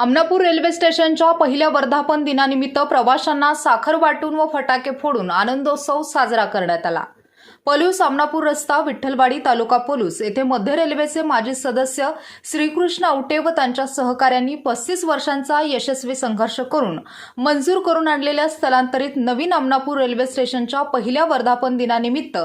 अमनापूर railway स्टेशनच्या पहिल्या वर्धापन दिनानिमित्त प्रवाशांना साखर वाटून व फटाके फोडून आनंदोत्सव साजरा करण्यात आला. पलू सामनापूर रस्ता विठ्ठलवाडी तालुका पलूस. येथे मध्य रेल्वेचे माजी सदस्य श्रीकृष्ण औटे व त्यांच्या सहकाऱ्यांनी पस्तीस वर्षांचा यशस्वी संघर्ष करून मंजूर करून आणलेल्या स्थलांतरित नवीन आमनापूर रेल्वे स्टेशनच्या पहिल्या वर्धापन दिनानिमित्त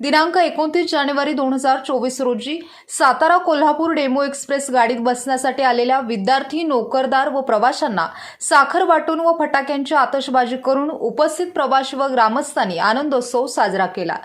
दिनांक एकोणतीस जानेवारी दोन हजार चोवीस रोजी सातारा कोल्हापूर डेमो एक्सप्रेस गाडीत बसण्यासाठी आलेल्या विद्यार्थी नोकरदार व प्रवाशांना साखर वाटून व फटाक्यांची आतषबाजी करून उपस्थित प्रवासी व ग्रामस्थांनी आनंदोत्सव साजरा केला.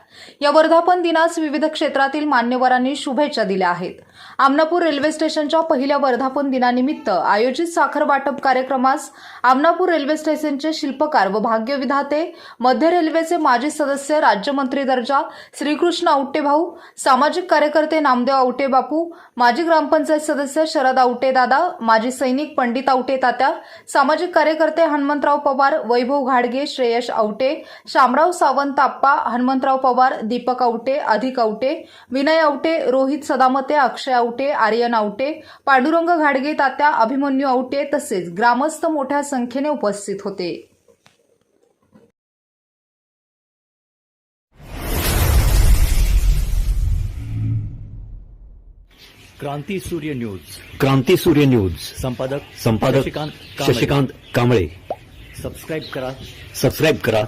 या वर्धापन दिनास विविध क्षेत्रातील मान्यवरांनी शुभेच्छा दिल्या आहेत. आमनापूर रेल्वे स्टेशनच्या पहिल्या वर्धापन दिनानिमित्त आयोजित साखर वाटप कार्यक्रमास आमनापूर रेल्वे स्टेशनचे शिल्पकार व भाग्यविधाते मध्य रेल्वेचे माजी सदस्य राज्यमंत्री दर्जा श्रीकृष्ण आवटे भाऊ सामाजिक कार्यकर्ते नामदेव आवटे बापू माजी ग्रामपंचायत सदस्य शरद आवटे दादा माजी सैनिक पंडित आवटे तात्या सामाजिक कार्यकर्ते हनुमंतराव पवार वैभव घाडगे श्रेयश आवटे शामराव सावंत आप्पा हनुमंतराव पवार दीपक आवटे अधिक आवटे विनय आवटे रोहित सदामते अक्षय आवटे आर्यन आवटे पांडुरंग घाडगे तात्या अभिमन्यू आवटे तसेच ग्रामस्थ मोठ्या संख्येने उपस्थित होते. क्रांती सूर्य न्यूज. क्रांती सूर्य न्यूज. संपादक संपादक. शशिकांत कांबळे. सबस्क्राईब करा. सबस्क्राईब करा.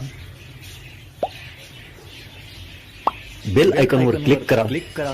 बेल आयकॉनवर क्लिक करा. क्लिक करा.